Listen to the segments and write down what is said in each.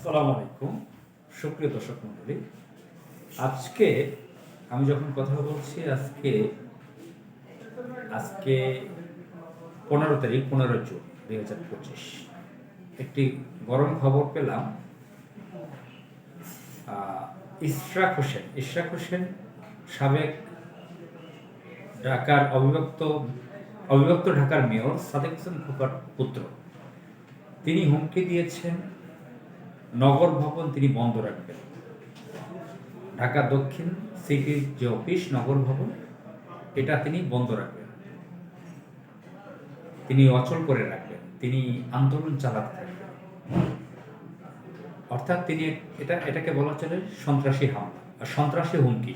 আসসালামু আলাইকুম। সুপ্রিয় দর্শক মণ্ডলী, আজকে আমি যখন কথা বলছি, আজকে আজকে পনেরো তারিখ, পনেরো জুন দুই হাজার পঁচিশ। একটি গরম খবর পেলাম। ইশরাক হোসেন ইশরাক হোসেন সাবেক ঢাকার অবিভক্ত অবিভক্ত ঢাকার মেয়র সাদেক হোসেন খোকার পুত্র। তিনি হুমকি দিয়েছেন নগর ভবন তিনি বন্ধ রাখবেন। ঢাকা দক্ষিণ সিটির যে অফিস, নগর ভবন, এটা তিনি বন্ধ রাখবেন। তিনি অচল করে রাখবেন। তিনি আন্দোলন চালাতে থাকবেন। অর্থাৎ তিনি এটা, এটাকে বলা চলে সন্ত্রাসী হামলা। সন্ত্রাসী হুমকি।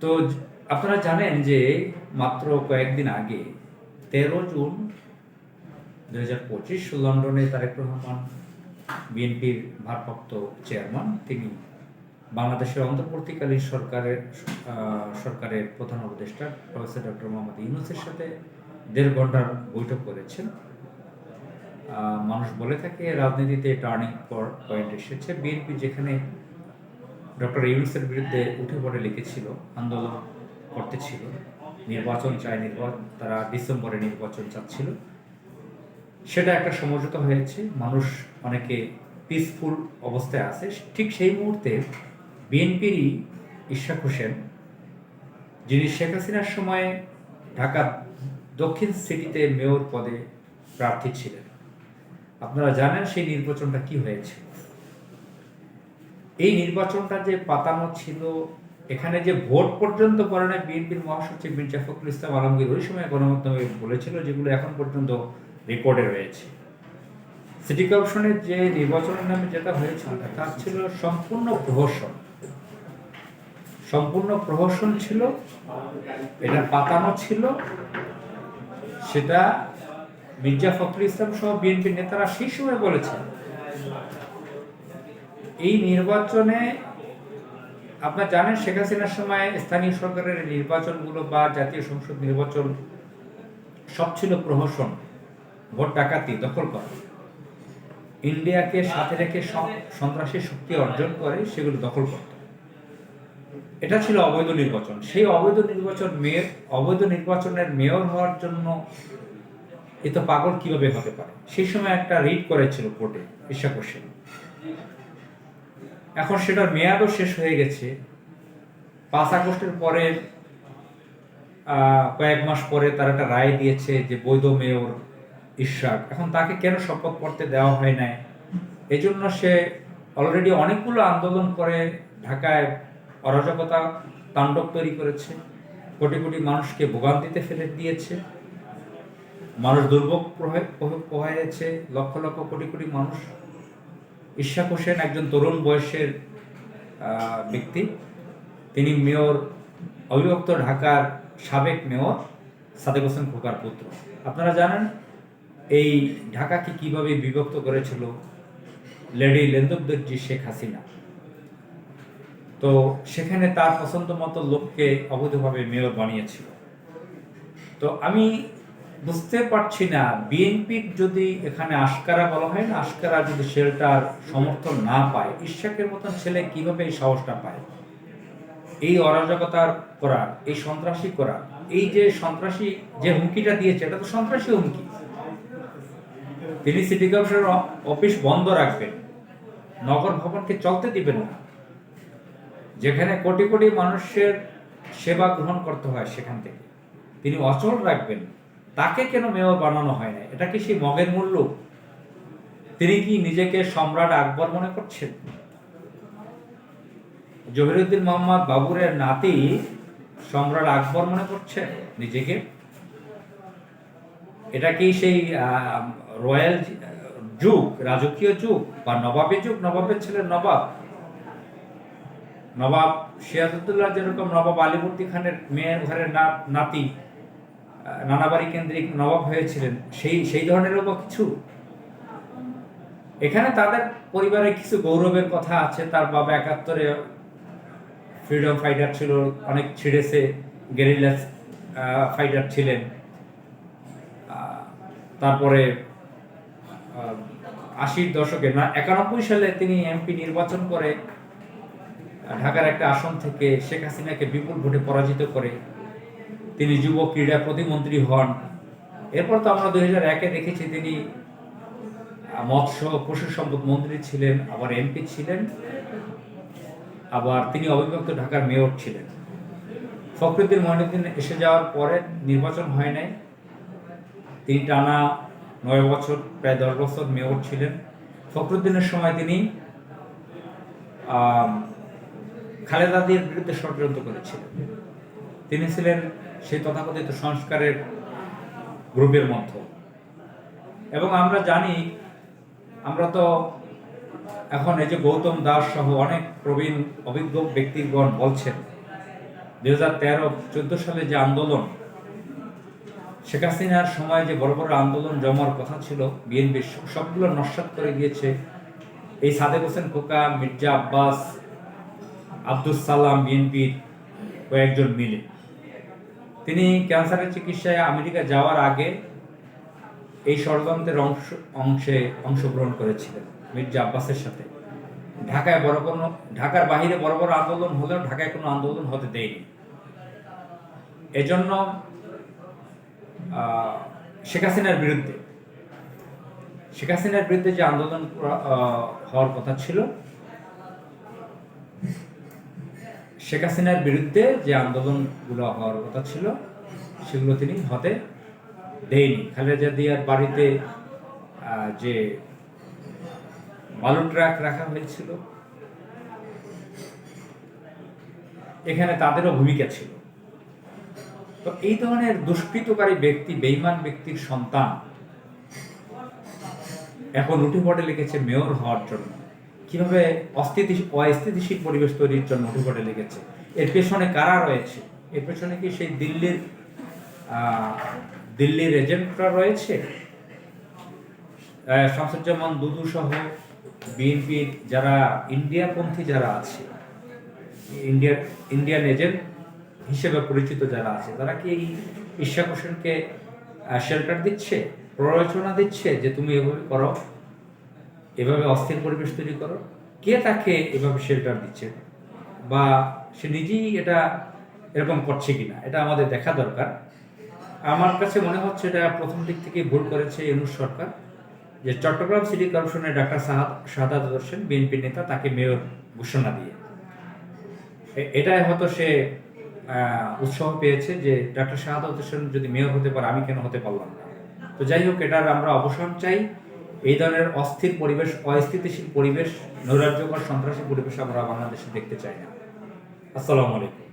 তো আপনারা জানেন যে মাত্র কয়েকদিন আগে তেরো জুন দুই হাজার পঁচিশ লন্ডনে তারেক রহমান বিএনপির ভারপ্রাপ্ত চেয়ারম্যান। তিনি বাংলাদেশের অন্তর্বর্তীকালীন সরকারের সরকারের প্রধান উপদেষ্টা প্রফেসর ডক্টর মোহাম্মদ ইউনুসের সাথে দেড় ঘণ্টার বৈঠক করেছেন। মানুষ বলে থাকে রাজনীতিতে টার্নিং পয়েন্ট এসেছে। বিএনপি যেখানে ডক্টর ইউনুসের বিরুদ্ধে উঠে পড়ে লিখেছিল, আন্দোলন করতেছিল নির্বাচন চায় নির্বাচন তারা ডিসেম্বরে নির্বাচন চাচ্ছিল। সেটা একটা সমঝোতা হয়েছে। মানুষ অনেকে পিসফুল অবস্থায় আছে। ঠিক সেই মুহূর্তে বিএনপিরই ইশাক হোসেন, যিনি শেখ হাসিনার সময় ঢাকা দক্ষিণ সিটিতে মেয়র পদে প্রার্থী ছিলেন। আপনারা জানেন সেই নির্বাচনটা কি হয়েছে। এই নির্বাচনটা যে পাতানো ছিল, এখানে যে ভোট পর্যন্ত না বিএনপির মহাসচিব মির্জা ফখরুল ইসলাম আলমগীর, ওই সময় গণমাধ্যমে বলেছিল যেগুলো এখন পর্যন্ত রেকর্ডে রয়েছে। সিটি কর্পোরেশনের যে নির্বাচনের নামে যেটা হয়েছিল তা ছিল সম্পূর্ণ প্রহসন। সম্পূর্ণ প্রহসন ছিল এটা পাতানো ছিল সেটা মির্জা ফখরুল ইসলাম সহ বিএনপি নেতারা সেই সময় বলেছেন এই নির্বাচনে আপনার জানেন শেখ হাসিনার সময় স্থানীয় সরকারের নির্বাচনগুলো বা জাতীয় সংসদ নির্বাচন সব ছিল প্রহসন। ভোট ডাকাতি দখল করা। ইন্ডিয়াকে সাথে রেখে সন্ত্রাসী শক্তি অর্জন করে, সেগুলো দখল করত। এটা ছিল অবৈধ নির্বাচন। সেই অবৈধ নির্বাচন মেয়র অবৈধ নির্বাচনের মেয়র হওয়ার জন্য এ তো পাগল কীভাবে হতে পারে? সেই সময় একটা রিট করেছিল কোর্টে ঈশা এখন সেটার মেয়াদও শেষ হয়ে গেছে। পাঁচ আগস্টের পরে কয়েক মাস পরে তার একটা রায় দিয়েছে যে বৈধ মেয়র ইশরাক। এখন তাকে কেন শপথ পড়তে দেওয়া হয় নাই? এই জন্য সে অলরেডি অনেকগুলো আন্দোলন করে ঢাকায় অরাজকতা তাণ্ডব তৈরি করেছে, কোটি কোটি মানুষকে ভোগান্তিতে ফেলে দিয়েছে, মানুষ দুর্ভোগ প্রহে- লক্ষ লক্ষ কোটি কোটি মানুষ। ইশাক হোসেন একজন তরুণ বয়সের ব্যক্তি। তিনি মেয়র, অবিভক্ত ঢাকার সাবেক মেয়র সাদেক হোসেন খোকার পুত্র। আপনারা জানেন এই ঢাকাকে কীভাবে বিভক্ত করেছিল লেডি লেন্দুকদর্জি শেখ হাসিনা? তো সেখানে তার পছন্দ মতো লোককে অবৈধভাবে মেয়র বানিয়েছিল। তো আমি বুঝতে পারছি না, বিএনপির যদি এখানে আশকারা বলা হয় না, আশকারা যদি শেল্টার সমর্থন না পায় ইশাকের মতন ছেলে কীভাবে এই সাহসটা পায়? এই অরাজকতার করার, এই সন্ত্রাসী করার, এই যে সন্ত্রাসী যে হুমকিটা দিয়েছে, এটা তো সন্ত্রাসী হুমকি। তিনি সিটি কর্পোরেশনের অফিস বন্ধ রাখবেন। নগর ভবনকে চলতে দিবেন না। যেখানে কোটি কোটি মানুষের সেবা গ্রহণ করতে হয় সেখান থেকে। তিনি অচল রাখবেন। তাকে কেন মেয়র বানানো হয় না? এটা কি সেই মগের মূল্য? তিনি কি নিজেকে সম্রাট আকবর মনে করছেন? জহিরুদ্দিন মোহাম্মদ বাবুরের নাতি সম্রাট আকবর মনে করছে নিজেকে? এটা কি সেই রয়্যাল যুগ, রাজকীয় যুগ বা নবাবের যুগ, নবাবের ছেলে নবাব। নবাব সিরাজউদ্দৌলা যেরকম নবাব আলীবর্দী খানের মেয়ের ঘরের নাতি নানাবাড়ি কেন্দ্রিক নবাব হয়েছিলেন, সেই সেই ধরনেরও বা কিছু? এখানে তাদের পরিবারে কিছু গৌরবের কথা আছে, তার বাবা একাত্তরে ফ্রিডম ফাইটার ছিল, অনেক ছিঁড়েছে গেরিলা ফাইটার ছিলেন। তারপরে আশির দশকে না, একানব্বই সালে তিনি এমপি নির্বাচন করে ঢাকার একটা আসন থেকে শেখ হাসিনাকে বিপুল ভোটে পরাজিত করে তিনি যুব ক্রীড়া প্রতিমন্ত্রী হন। এরপর তো আমরা দুই হাজার একে দেখেছি তিনি মৎস্য পশু সম্পদ মন্ত্রী ছিলেন, আবার এমপি ছিলেন, আবার তিনি অবিভক্ত ঢাকার মেয়র ছিলেন। ফখরুদ্দিন মহিনুদ্দিন এসে যাওয়ার পরে নির্বাচন হয় নাই। তিনি টানা নয় বছর প্রায় দশ বছর মেয়র ছিলেন। ফখরুদ্দিনের সময় তিনি আম, খালেদা বিরুদ্ধে ষড়যন্ত্র করেছিলেন। তিনি ছিলেন সেই তথাকথিত সংস্কারের গ্রুপের মধ্যে। এবং আমরা জানি আমরা তো এখন এই যে গৌতম দাস সহ অনেক প্রবীণ অভিজ্ঞ ব্যক্তিগণ বলছেন দু হাজার তেরো চোদ্দ সালে যে আন্দোলন শেখ হাসিনার সময় যে বড় বড় আন্দোলন জমার কথা ছিল, বিএনপি সবগুলো নস্বাত করে গিয়েছে। এই সাদেক হোসেন খোকা, মির্জা আব্বাস আব্দুল সালাম বিএনপির কয়েকজন মিলে। তিনি ক্যান্সারের চিকিৎসায় আমেরিকা যাওয়ার আগে এই ষড়যন্ত্রের অংশ অংশে অংশগ্রহণ করেছিলেন মির্জা আব্বাসের সাথে। ঢাকায় বড় কোনো ঢাকার বাহিরে বড় বড় আন্দোলন হলেও ঢাকায় কোনো আন্দোলন হতে দেয়নি। এজন্য শেখ হাসিনার বিরুদ্ধে। শেখ হাসিনার বিরুদ্ধে যে আন্দোলন হওয়ার কথা ছিল, শেখ হাসিনার বিরুদ্ধে যে আন্দোলনগুলো হওয়ার কথা ছিল, সেগুলো তিনি হতে দেয়নি। খালেদা জিয়ার বাড়িতে যে বালু ট্রাক রাখা হয়েছিল, এখানে তাদেরও ভূমিকা ছিল। তো এই ধরনের দুষ্কৃতকারী ব্যক্তি বেইমান ব্যক্তির সন্তান এখন উঠে পড়ে লেগেছে মেয়র হওয়ার জন্য। কীভাবে অস্থিতিশীল অস্থিতিশীল পরিবেশ তৈরির জন্য উঠে পড়ে লেগেছে এর পেছনে কারা রয়েছে? এর পেছনে কি সেই দিল্লির দিল্লির এজেন্টরা রয়েছে? শামসুজ্জামান, দুদু সহ বিএনপির যারা ইন্ডিয়াপন্থী যারা আছে ইন্ডিয়ান ইন্ডিয়ান এজেন্ট হিসেবে পরিচিত যারা আছে, তারা কি এই ইশাক হোসেনকে শেল্টার দিচ্ছে? প্ররোচনা দিচ্ছে যে তুমি এভাবে করো? এভাবে অস্থির পরিবেশ তৈরি করো? কে তাকে এভাবে শেল্টার দিচ্ছে? বা সে নিজেই এটা এরকম করছে কিনা? এটা আমাদের দেখা দরকার। আমার কাছে মনে হচ্ছে এটা প্রথম দিক থেকে ভুল করেছে ইউনুস সরকার, যে চট্টগ্রাম সিটি কর্পোরেশনের ডাক্তার সাহাদ শাহাদ হোসেন, বিএনপি নেতা, তাকে মেয়র ঘোষণা দিয়ে। এটাই হয়তো সে উৎসাহ পেয়েছে যে ডাক্তার শাহাদ হোসেন যদি মেয়র হতে পারে, আমি কেন হতে পারলাম না? তো যাই হোক, এটার আমরা অবসর চাই। এই ধরনের অস্থির পরিবেশ, অস্থিতিশীল পরিবেশ, নৈরাজ্যকর সন্ত্রাসী পরিবেশ আমরা বাংলাদেশে দেখতে চাই না। আসসালামু আলাইকুম।